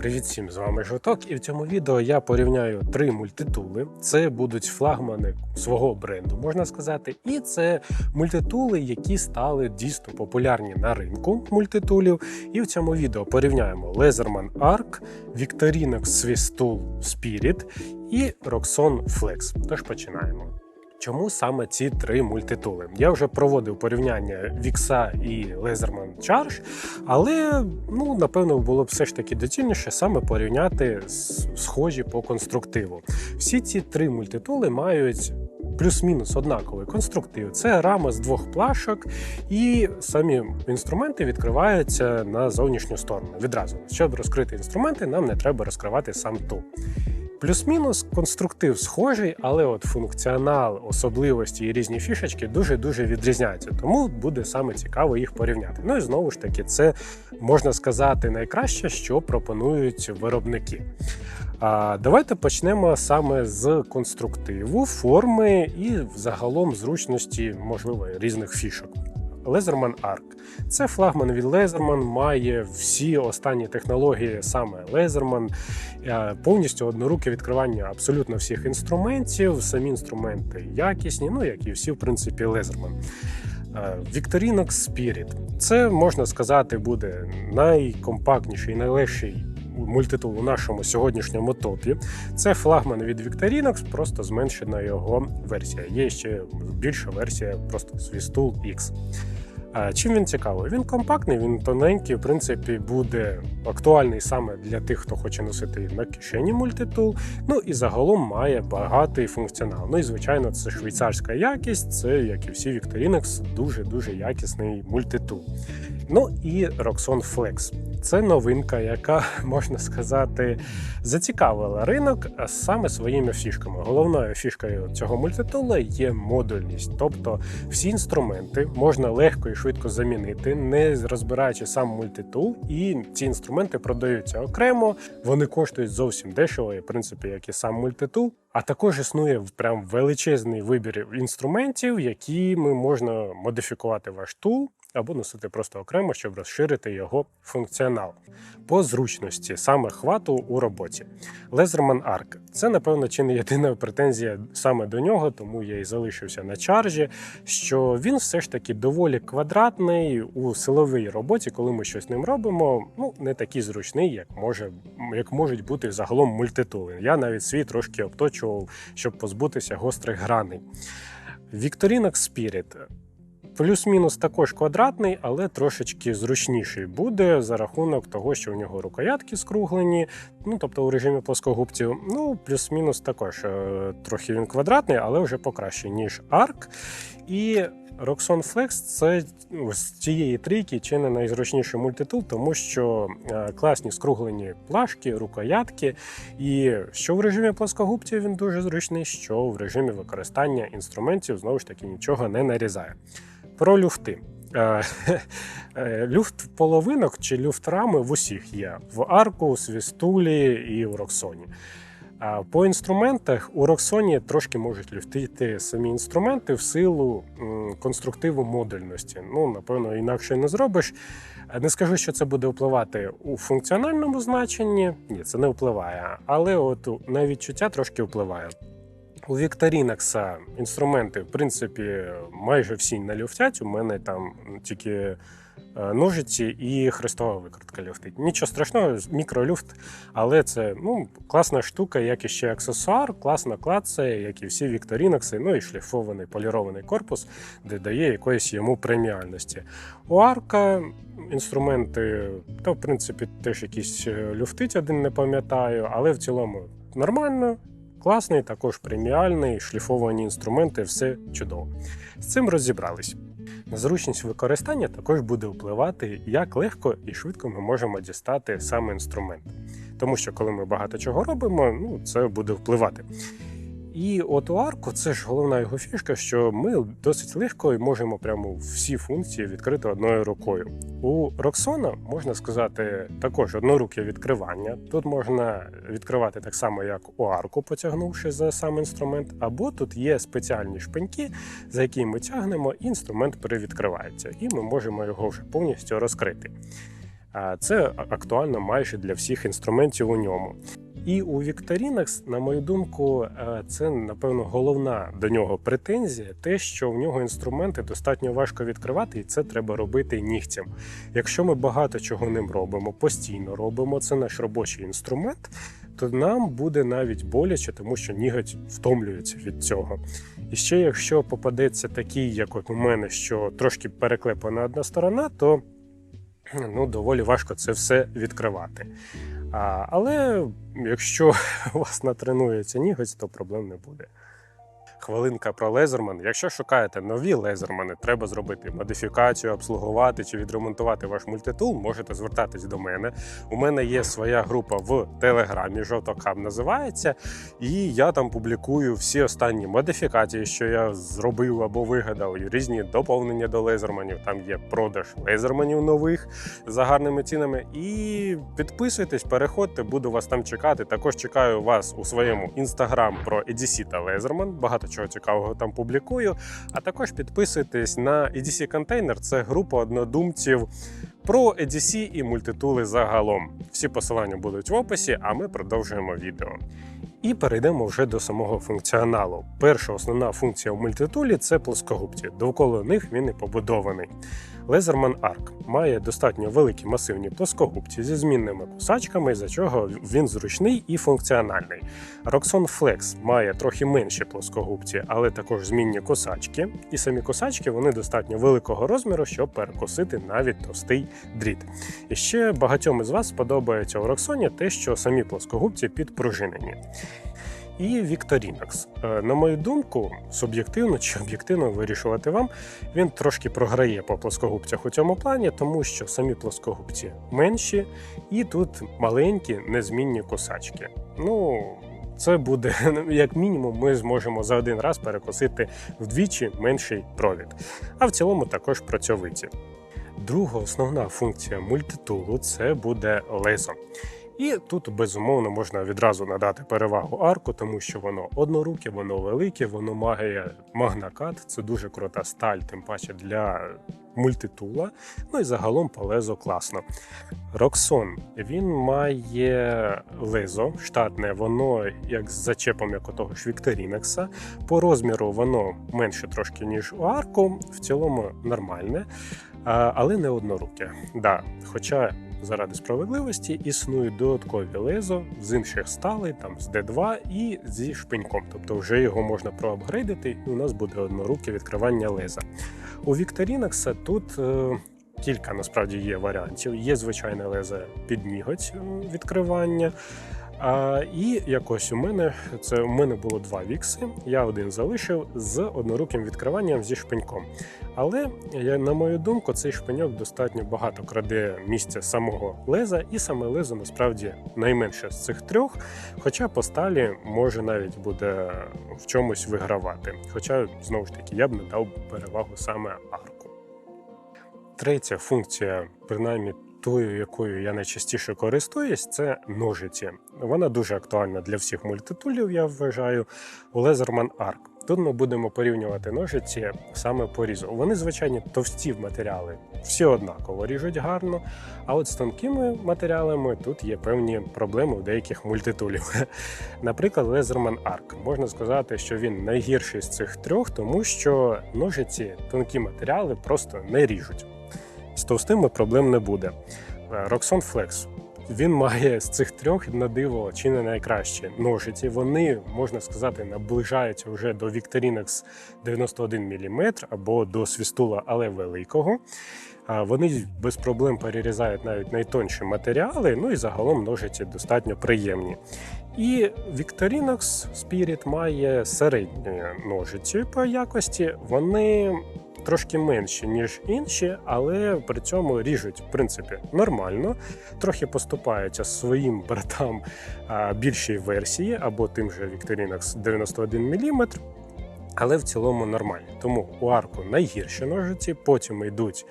Привіт всім, з вами Жовток, і в цьому відео я порівняю три мультитули. Це будуть флагмани свого бренду, можна сказати. І це мультитули, які стали дійсно популярні на ринку мультитулів. І в цьому відео порівняємо Laserman Arc, Victorinox Swiss Tool Spirit і Roxon Flex. Тож починаємо. Чому саме ці три мультитули? Я вже проводив порівняння Вікса і Laserman Charge, але ну напевно було б все ж таки доцільніше саме порівняти схожі по конструктиву. Всі ці три мультитули мають. Плюс-мінус однаковий конструктив. Це рама з двох плашок, і самі інструменти відкриваються на зовнішню сторону відразу. Щоб розкрити інструменти, нам не треба розкривати сам тул. Плюс-мінус конструктив схожий, але от функціонал, особливості і різні фішечки дуже-дуже відрізняються. Тому буде саме цікаво їх порівняти. Ну і знову ж таки, це можна сказати найкраще, що пропонують виробники. А давайте почнемо саме з конструктиву, форми і загалом зручності, можливо, різних фішок. Laserman Arc. Це флагман від Laserman, має всі останні технології саме Laserman, Е, повністю одноруке відкривання абсолютно всіх інструментів. Самі інструменти якісні, ну як і всі, в принципі, Laserman. Е, Victorinox Spirit. Це можна сказати буде найкомпактніший, найлегший мультитул у нашому сьогоднішньому топі. Це флагман від Victorinox, просто зменшена його версія. Є ще більша версія, просто Swiss X. Чим він цікавий? Він компактний, він тоненький, в принципі, буде актуальний саме для тих, хто хоче носити на кишені мультитул. Ну і загалом має багатий функціонал. Ну і звичайно, це швейцарська якість, це як і всі Victorinox, дуже-дуже якісний мультитул. Ну і Roxon Flex. Це новинка, яка можна сказати зацікавила ринок саме своїми фішками. Головною фішкою цього мультитула є модульність, тобто всі інструменти можна легко і швидко замінити, не розбираючи сам мультитул, і ці інструменти продаються окремо. Вони коштують зовсім дешево, і, в принципі, як і сам мультитул. А також існує прям величезний вибір інструментів, якими можна модифікувати ваш тул або носити просто окремо, щоб розширити його функціонал. По зручності саме хвату у роботі. Laserman Arc – це, напевно, чи не єдина претензія саме до нього, тому я і залишився на чаржі. Що він все ж таки доволі квадратний у силовій роботі, коли ми щось ним робимо, ну не такий зручний, як може як можуть бути загалом мультитули. Я навіть свій трошки обточував, щоб позбутися гострих граней. Victorinox Spirit Плюс-мінус також квадратний, але трошечки зручніший буде за рахунок того, що у нього рукоятки скруглені, ну тобто у режимі плоскогубців. Ну, плюс-мінус також е, трохи він квадратний, але вже покраще, ніж Arc. І Roxon Flex це з цієї трійки чи не найзручніший мультитул, тому що е, класні скруглені плашки, рукоятки. І що в режимі плоскогубців він дуже зручний, що в режимі використання інструментів знову ж таки нічого не нарізає. Про люфти. Е, е, Люфт половинок чи люфт рами в усіх є: в арку, у свістулі і в Роксоні. По інструментах у Роксоні трошки можуть люфтити самі інструменти в силу конструктиву модульності. Ну, напевно, інакше не зробиш. Е, Не скажу, що це буде впливати у функціональному значенні. Ні, це не впливає. Але от на відчуття трошки впливає. У Вікторінакса інструменти, в принципі, майже всі не люфтять. У мене там тільки е, ножиці і хрестова викрутка люфтить. Нічого страшного, мікролюфт, але це ну, класна штука, як і ще аксесуар, класно клацає, як і всі Вікторінакси, ну і шліфований полірований корпус, де дає якоїсь йому преміальності. У арка інструменти, то в принципі теж якісь е, люфтить один, не пам'ятаю, але в цілому нормально. Класний, також преміальний, шліфовані інструменти, все чудово. З цим розібрались. На зручність використання також буде впливати, як легко і швидко ми можемо дістати саме інструмент. Тому що коли ми багато чого робимо, ну це буде впливати. І от у арку це ж головна його фішка, що ми досить легко і можемо прямо всі функції відкрити одною рукою. У Роксона можна сказати також одноруке відкривання. Тут можна відкривати так само, як у арку, потягнувши за сам інструмент, або тут є спеціальні шпиньки, за які ми тягнемо, і інструмент перевідкривається, і ми можемо його вже повністю розкрити. Це актуально майже для всіх інструментів у ньому. І у Victorinox, на мою думку, е, це напевно головна до нього претензія, те, що в нього інструменти достатньо важко відкривати, і це треба робити нігтям. Якщо ми багато чого ним робимо, постійно робимо, це наш робочий інструмент, то нам буде навіть боляче, тому що ніготь втомлюється від цього. І ще якщо попадеться такий, як от у мене, що трошки переклепана одна сторона, то ну, доволі важко це все відкривати. А, але якщо у вас натренується ніготь, то проблем не буде. Хвилинка про лезерман. Якщо шукаєте нові лезермани, треба зробити модифікацію, обслугувати чи відремонтувати ваш мультитул, можете звертатись до мене. У мене є своя група в Телеграмі, жовтокам називається, і я там публікую всі останні модифікації, що я зробив або вигадав, і різні доповнення до лезерманів. Там є продаж лезерманів нових за гарними цінами. І підписуйтесь, переходьте, буду вас там чекати. Також чекаю вас у своєму інстаграм про EDC Лезерман. Багато чого цікавого там публікую. А також підписуйтесь на EDC Container. Це група однодумців про EDC і мультитули загалом. Всі посилання будуть в описі, а ми продовжуємо відео. І перейдемо вже до самого функціоналу. Перша основна функція в мультитулі це плоскогубці. Довкола них він і побудований. Лезерман Arc має достатньо великі масивні плоскогубці зі змінними кусачками, за чого він зручний і функціональний. Roxon Flex має трохи менші плоскогубці, але також змінні косачки. І самі косачки вони достатньо великого розміру, щоб перекусити навіть товстий дріт. І ще багатьом із вас сподобається у Roxon те, що самі плоскогубці підпружинені. І Victorinox. Е, На мою думку, суб'єктивно чи об'єктивно вирішувати вам, він трошки програє по плоскогубцях у цьому плані, тому що самі плоскогубці менші, і тут маленькі незмінні косачки. Ну, це буде як мінімум, ми зможемо за один раз перекосити вдвічі менший провід. А в цілому також працьовиті. Друга основна функція мультитулу це буде лезо. І тут безумовно можна відразу надати перевагу арку, тому що воно одноруке, воно велике, воно має магнакат. Це дуже крута сталь, тим паче для мультитула. Ну і загалом по лезо класно. Роксон він має лезо штатне, воно як з зачепом, як у того ж Вікторінекса. По розміру воно менше трошки, ніж у арку, в цілому нормальне, але не одноруке. Да, хоча заради справедливості існують додаткові лезо з інших сталей, там з D2 і зі шпиньком. Тобто вже його можна проапгрейдити, і у нас буде одноруке відкривання леза. У Вікторінах тут. е, Кілька насправді є варіантів. Є звичайне лезе під ніготь відкривання. А, і якось у мене це у мене було два вікси. Я один залишив з одноруким відкриванням зі шпиньком. Але я, на мою думку, цей шпиньок достатньо багато краде місця самого леза, і саме лезо насправді найменше з цих трьох. Хоча по сталі може навіть буде в чомусь вигравати. Хоча знову ж таки я б надав перевагу саме арку. Третя функція, принаймні тою, якою я найчастіше користуюсь, це ножиці. Вона дуже актуальна для всіх мультитулів, я вважаю. У Laserman Arc. Тут ми будемо порівнювати ножиці саме по різу. Вони, звичайно, товсті матеріали, всі однаково ріжуть гарно. А от з тонкими матеріалами тут є певні проблеми у деяких мультитулів. Наприклад, Laserman Arc. Можна сказати, що він найгірший з цих трьох, тому що ножиці тонкі матеріали просто не ріжуть. З товстими проблем не буде. Е, Roxon Flex. Він має з цих трьох на диво чи не найкращі ножиці. Вони, можна сказати, наближаються вже до Victorinox 91 мм або до свістула, але великого. Вони без проблем перерізають навіть найтонші матеріали, ну і загалом ножиці достатньо приємні. І Victorinox Spirit має середні ножиці по якості. Вони трошки менші, ніж інші, але при цьому ріжуть в принципі нормально, трохи поступаються своїм братам більшій версії або тим же Victorinox 91 мм. Але в цілому нормально. Тому у арку найгірші ножиці, потім йдуть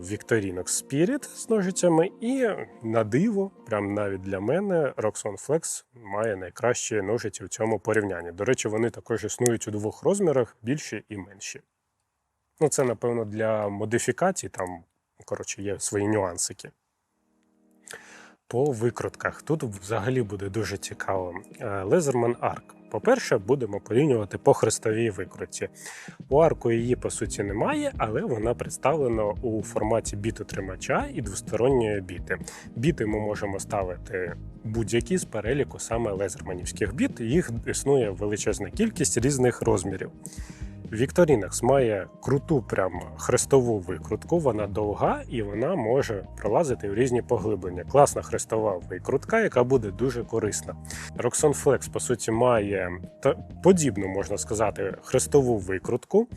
Victorinox Spirit з ножицями, і на диво, прям навіть для мене, Roxon Flex має найкращі ножиці в цьому порівнянні. До речі, вони також існують у двох розмірах більші і менші. Ну, це, напевно, для модифікацій, там коротше, є свої нюансики. По викрутках тут взагалі буде дуже цікаво. Е, Лезерман Арк. По-перше, будемо порівнювати по хрестовій викрутці. У арку її по суті немає, але вона представлена у форматі бітотримача і двосторонньої біти. Біти ми можемо ставити будь-які з переліку саме лезерманівських біт. Їх існує величезна кількість різних розмірів. Victorinox має круту прям хрестову викрутку, вона довга і вона може пролазити в різні поглиблення. Класна хрестова викрутка, яка буде дуже корисна. Roxon Flex, по суті, має подібну, можна сказати, хрестову викрутку,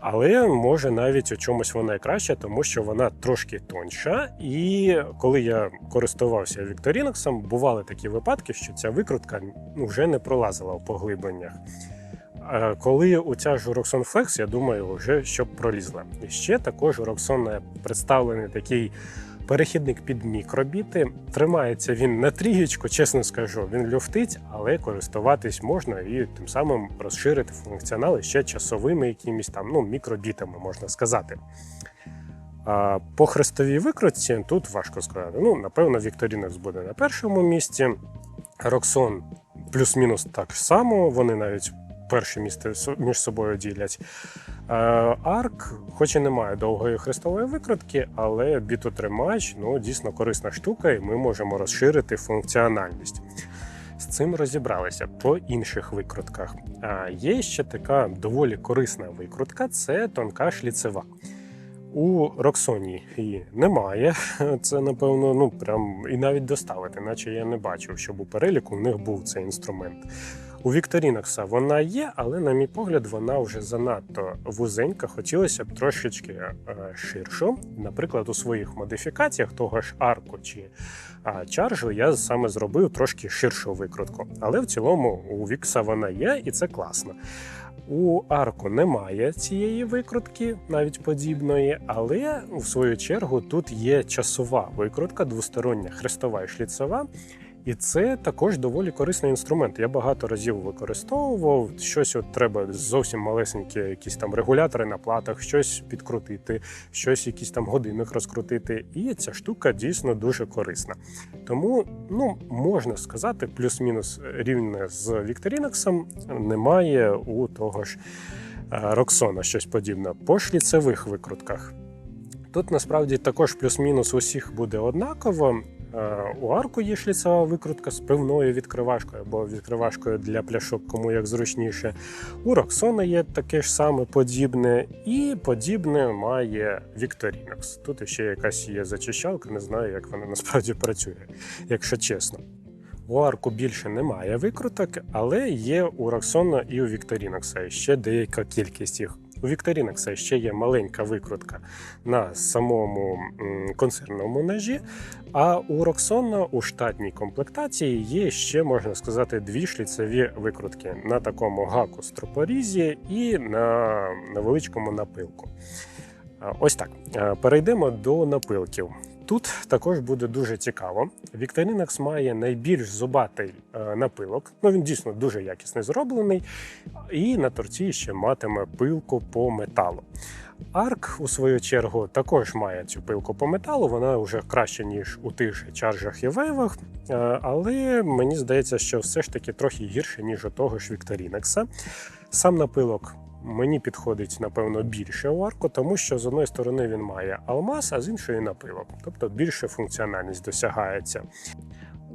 але може навіть у чомусь вона і краща, тому що вона трошки тоньша. І коли я користувався Victorinox, бували такі випадки, що ця викрутка ну, вже не пролазила в поглибленнях. Е, Коли у ця ж Roxon Flex, я думаю, вже щоб пролізла. І ще також у Roxon представлений такий перехідник під мікробіти. Тримається він на трієчку, чесно скажу, він люфтить, але користуватись можна і тим самим розширити функціонали ще часовими якимись там ну, мікробітами, можна сказати. По хрестовій викрутці тут важко сказати. Ну, напевно, Victorinox буде на першому місці. Roxon плюс-мінус так само, вони навіть перше місце між собою ділять. Е, Арк, хоч і не має довгої хрестової викрутки, але бітотримач ну, дійсно корисна штука, і ми можемо розширити функціональність. З цим розібралися по інших викрутках. А є ще така доволі корисна викрутка це тонка шліцева. У Роксоні її немає. Це, напевно, ну прям і навіть доставити, наче я не бачив, щоб у переліку в них був цей інструмент. У Вікторінокса вона є, але, на мій погляд, вона вже занадто вузенька. Хотілося б трошечки е, ширшу. Наприклад, у своїх модифікаціях того ж арку чи а, чаржу я саме зробив трошки ширшу викрутку. Але в цілому у Вікса вона є, і це класно. У арку немає цієї викрутки, навіть подібної, але в свою чергу тут є часова викрутка, двостороння хрестова і шліцева. І це також доволі корисний інструмент. Я багато разів використовував. Щось от треба зовсім малесенькі, якісь там регулятори на платах, щось підкрутити, щось, якийсь там годинник розкрутити. І ця штука дійсно дуже корисна. Тому, ну можна сказати, плюс-мінус рівне з Victorinox немає у того ж е, Роксона щось подібне. По шліцевих викрутках. Тут насправді також плюс-мінус усіх буде однаково. Е, У арку є шліцева викрутка з пивною відкривашкою або відкривашкою для пляшок, кому як зручніше. У Роксона є таке ж саме подібне, і подібне має Victorinox. Тут ще якась є зачищалка, не знаю, як вона насправді працює, якщо чесно. У арку більше немає викруток, але є у Роксона і у Victorinox ще деяка кількість їх. У Victorinox ще є маленька викрутка на самому консервному ножі, а у Роксона у штатній комплектації є ще, можна сказати, дві шліцеві викрутки на такому гаку стропорізі і на невеличкому напилку. Ось так. Перейдемо до напилків. Тут також буде дуже цікаво. Victorinox має найбільш зубатий е, напилок. Ну він дійсно дуже якісно зроблений, і на торці ще матиме пилку по металу. Арк, у свою чергу, також має цю пилку по металу. Вона вже краще, ніж у тих же чаржах і вейвах. Е, Але мені здається, що все ж таки трохи гірше, ніж у того ж Victorinox. Сам напилок мені підходить, напевно, більше у арку, тому що з одної сторони він має алмаз, а з іншої напилок. Тобто більше функціональність досягається.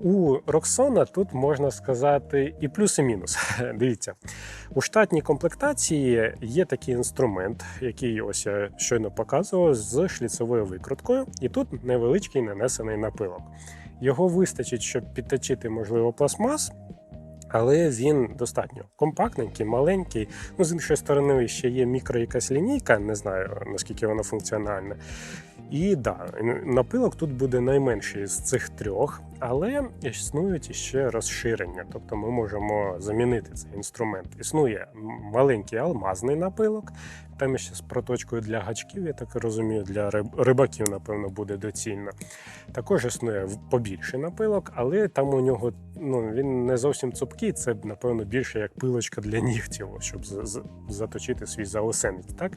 У Роксона тут можна сказати і плюс, і мінус. Дивіться, у штатній комплектації є такий інструмент, який ось я щойно показував з шліцевою викруткою, і тут невеличкий нанесений напилок. Його вистачить, щоб підточити, можливо, пластмас, але він достатньо компактненький, маленький. Ну, з іншої сторони, ще є мікро якась лінійка, не знаю наскільки вона функціональна. І да, напилок тут буде найменший з цих трьох, але існують іще розширення. Тобто ми можемо замінити цей інструмент. Існує маленький алмазний напилок, Там ще з проточкою для гачків, я так розумію, для рибаків, напевно, буде доцільно. Також існує побільший напилок, але там у нього ну, він не зовсім цупкий, це, напевно, більше як пилочка для нігтів, щоб заточити свій заосенець. Так?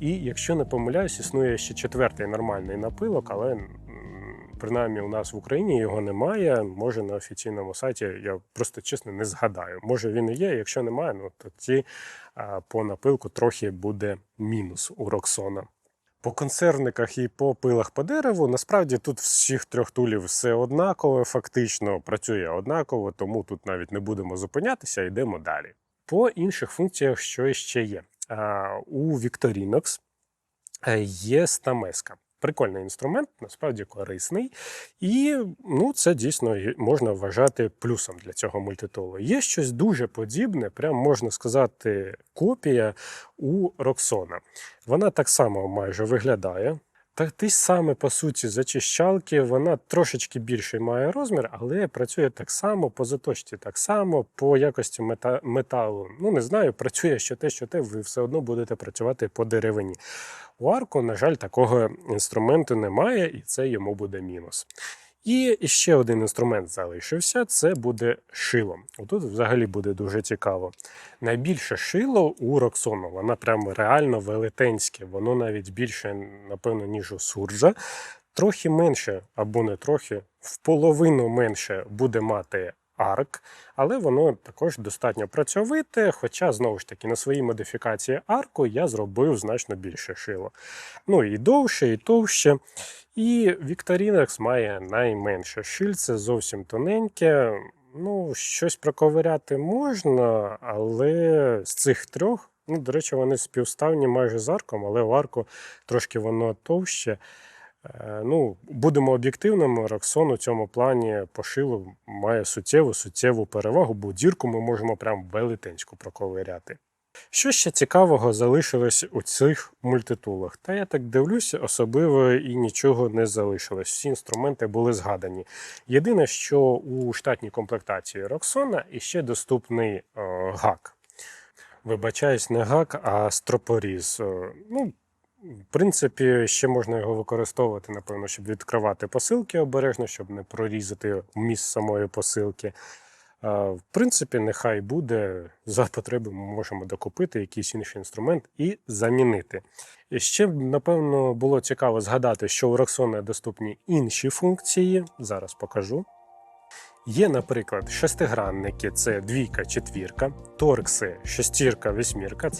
І якщо не помиляюсь, існує ще четвертий нормальний напилок, але принаймні у нас в Україні його немає. Може на офіційному сайті, я просто чесно не згадаю. Може він і є, якщо немає, ну тоді а, по напилку трохи буде мінус у Роксона. По консервниках і по пилах по дереву насправді тут всіх трьох тулів все однакове, фактично працює однаково, тому тут навіть не будемо зупинятися, йдемо далі. По інших функціях, що ще є. У Victorinox е, є стамеска. Прикольний інструмент, насправді корисний, і ну, це дійсно можна вважати плюсом для цього мультитулу. Є щось дуже подібне, прям можна сказати, копія у Роксона. Вона так само майже виглядає. Та ти саме, по суті, зачищалки, вона трошечки більший має розмір, але працює так само, по заточці так само, по якості мета- металу. Ну, не знаю, працює що те, що те, ви все одно будете працювати по деревині. У арку, на жаль, такого інструменту немає, і це йому буде мінус. І ще один інструмент залишився це буде шило. Отут взагалі буде дуже цікаво. Найбільше шило у Роксону, вона прям реально велетенське, воно навіть більше, напевно, ніж у Суржа. Трохи менше, або не трохи, в половину менше буде мати арк, але воно також достатньо працьовите. Хоча, знову ж таки, на своїй модифікації арку я зробив значно більше шило. Ну і довше, і товще. І Victorinox має найменше шильце, зовсім тоненьке. Ну, щось проковиряти можна, але з цих трьох, ну, до речі, вони співставні майже з арком, але у арку трошки воно товще. Е, Ну, будемо об'єктивними, Роксон у цьому плані по шилу має суттєву суттєву перевагу, бо дірку ми можемо прям велетенську проковиряти. Що ще цікавого залишилось у цих мультитулах? Та я так дивлюся, особливо і нічого не залишилось. Всі інструменти були згадані. Єдине, що у штатній комплектації Роксона іще доступний е, гак. Вибачаюсь, не гак, а стропоріз. Е, Ну, в принципі, ще можна його використовувати, напевно, щоб відкривати посилки обережно, щоб не прорізати вміст самої посилки. В принципі, нехай буде за потреби. Ми можемо докупити якийсь інший інструмент і замінити. І ще напевно було цікаво згадати, що у Роксона доступні інші функції. Зараз покажу. Є, наприклад, шестигранники це двійка, четвірка, торкси, шестірка, вісьмірка.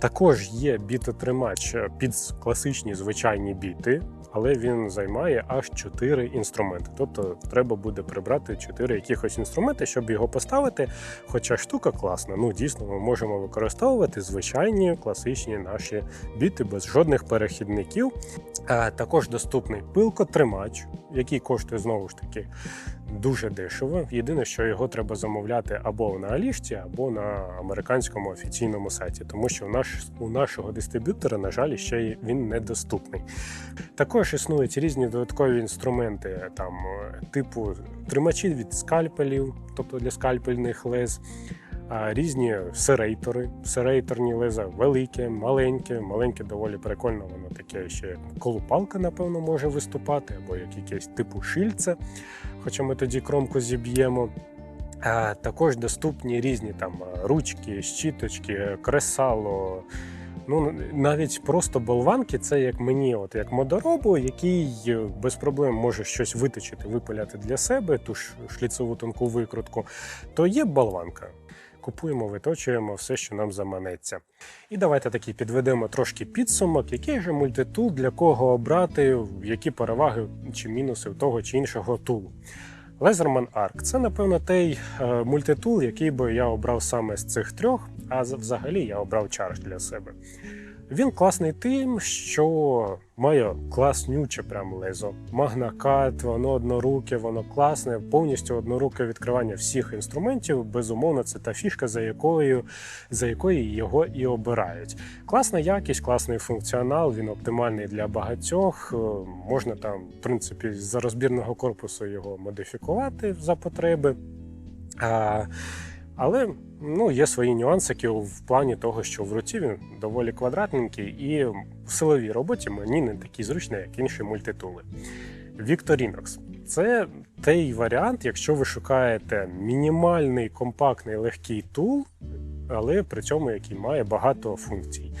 Також є бітотримач під класичні звичайні біти, але він займає аж 4 інструменти. Тобто треба буде прибрати 4 якихось інструменти, щоб його поставити. Хоча штука класна, ну дійсно ми можемо використовувати звичайні класичні наші біти без жодних перехідників. Також доступний пилкотримач, який коштує знову ж таки дуже дешево. Єдине, що його треба замовляти або на Алішці, або на американському офіційному сайті, тому що у, наш, у нашого дистриб'ютора, на жаль, ще й він недоступний. Також існують різні додаткові інструменти, там е, типу тримачі від скальпелів, тобто для скальпельних лез. А різні серейтори, серейторні леза, велике, маленьке, маленьке доволі прикольно, воно таке ще як колупалка, напевно, може виступати, або як якесь типу шильце, хоча ми тоді кромку зіб'ємо. А також доступні різні там ручки, щіточки, кресало. Ну, навіть просто болванки це як мені, от як модоробу, який е, без проблем може щось виточити, випиляти для себе, ту ж шліцеву тонку викрутку, то є болванка. Купуємо, виточуємо все, що нам заманеться. І давайте таки підведемо трошки підсумок, який же мультитул для кого обрати, які переваги чи мінуси в того чи іншого тулу. Laserman Arc це, напевно, той е, мультитул, який би я обрав саме з цих трьох, а взагалі я обрав чарж для себе. Він класний тим, що має класнюче прям лезо. Магнакат, воно одноруке, воно класне, повністю одноруке відкривання всіх інструментів. Безумовно, це та фішка, за якою за якої його і обирають. Класна якість, класний функціонал, він оптимальний для багатьох. Е, Можна там, в принципі, за розбірного корпусу його модифікувати за потреби. А Але ну, є свої нюансики в плані того, що в руці він доволі квадратненький, і в силовій роботі мені не такий зручний, як інші мультитули. Victorinox – це той варіант, якщо ви шукаєте мінімальний, компактний, легкий тул, але при цьому який має багато функцій.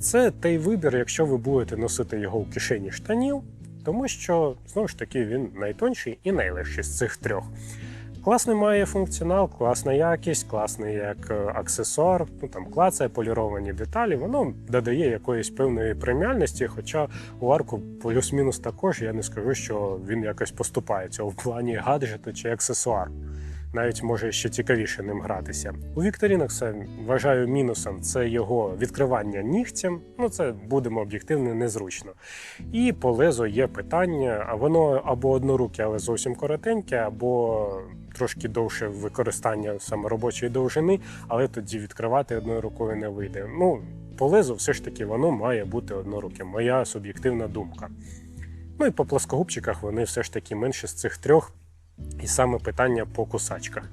Це той вибір, якщо ви будете носити його в кишені штанів, тому що знову ж таки він найтонший і найлегший з цих трьох. Класний має функціонал, класна якість, класний як е, аксесуар, ну там клацає поліровані деталі. Воно додає якоїсь певної преміальності. Хоча у арку плюс-мінус також я не скажу, що він якось поступається у плані гаджету чи аксесуар. Навіть може ще цікавіше ним гратися. У Вікторінокса вважаю мінусом це його відкривання нігтям. Ну це будемо об'єктивно незручно. І по лезу є питання, а воно або одноруке, але зовсім коротеньке, або трошки довше використання саме робочої довжини, але тоді відкривати одною рукою не вийде. Ну, по лезу все ж таки воно має бути одноруким. Моя суб'єктивна думка. Ну і по плоскогубчиках вони все ж таки менше з цих трьох, і саме питання по кусачках.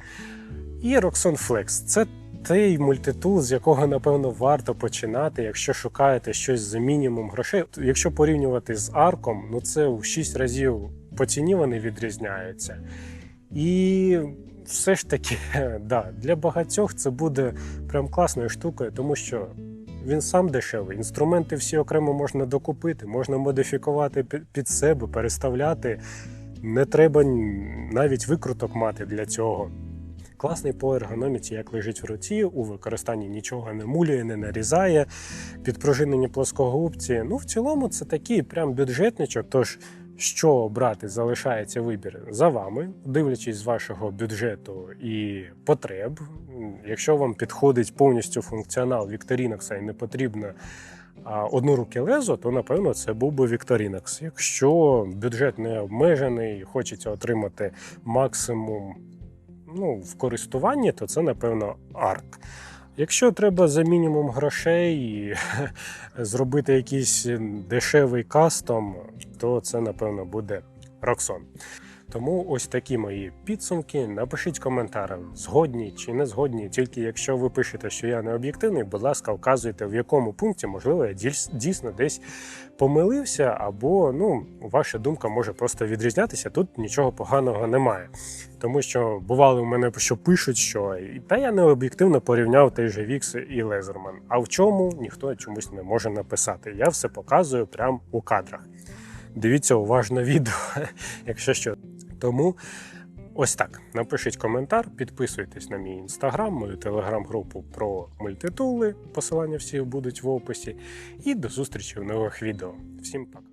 І Roxon Flex це той мультитул, з якого напевно варто починати, якщо шукаєте щось за мінімум грошей. Якщо порівнювати з арком, ну це в 6 разів по ціні вони відрізняються. І все ж таки, да, для багатьох це буде прям класною штукою, тому що він сам дешевий. Інструменти всі окремо можна докупити, можна модифікувати під себе, переставляти. Не треба навіть викруток мати для цього. Класний по ергономіці, як лежить в руці, у використанні нічого не мулює, не нарізає, підпружинені плоскогубці. Ну, в цілому, це такий прям бюджетничок. Тож, що обрати, залишається вибір за вами, дивлячись з вашого бюджету і потреб. Якщо вам підходить повністю функціонал Victorinox і не потрібно одноруке лезо, то напевно це був би Victorinox. Якщо бюджет не обмежений, хочеться отримати максимум ну, в користуванні, то це, напевно, арк. Якщо треба за мінімум грошей зробити якийсь дешевий кастом, то це, напевно, буде Roxon. Тому ось такі мої підсумки. Напишіть коментарі, згодні чи не згодні. Тільки якщо ви пишете, що я не об'єктивний, будь ласка, вказуйте, в якому пункті, можливо, я дійсно десь помилився, або ну, ваша думка може просто відрізнятися. Тут нічого поганого немає. Тому що бували у мене, що пишуть, що та я не об'єктивно порівняв той же Вікс і Лезерман. А в чому ніхто чомусь не може написати. Я все показую прямо у кадрах. Дивіться уважно відео, якщо що. Тому ось так. Напишіть коментар, підписуйтесь на мій інстаграм, мою телеграм-групу про мультитули. Посилання всіх будуть в описі. І до зустрічі в нових відео. Всім пока.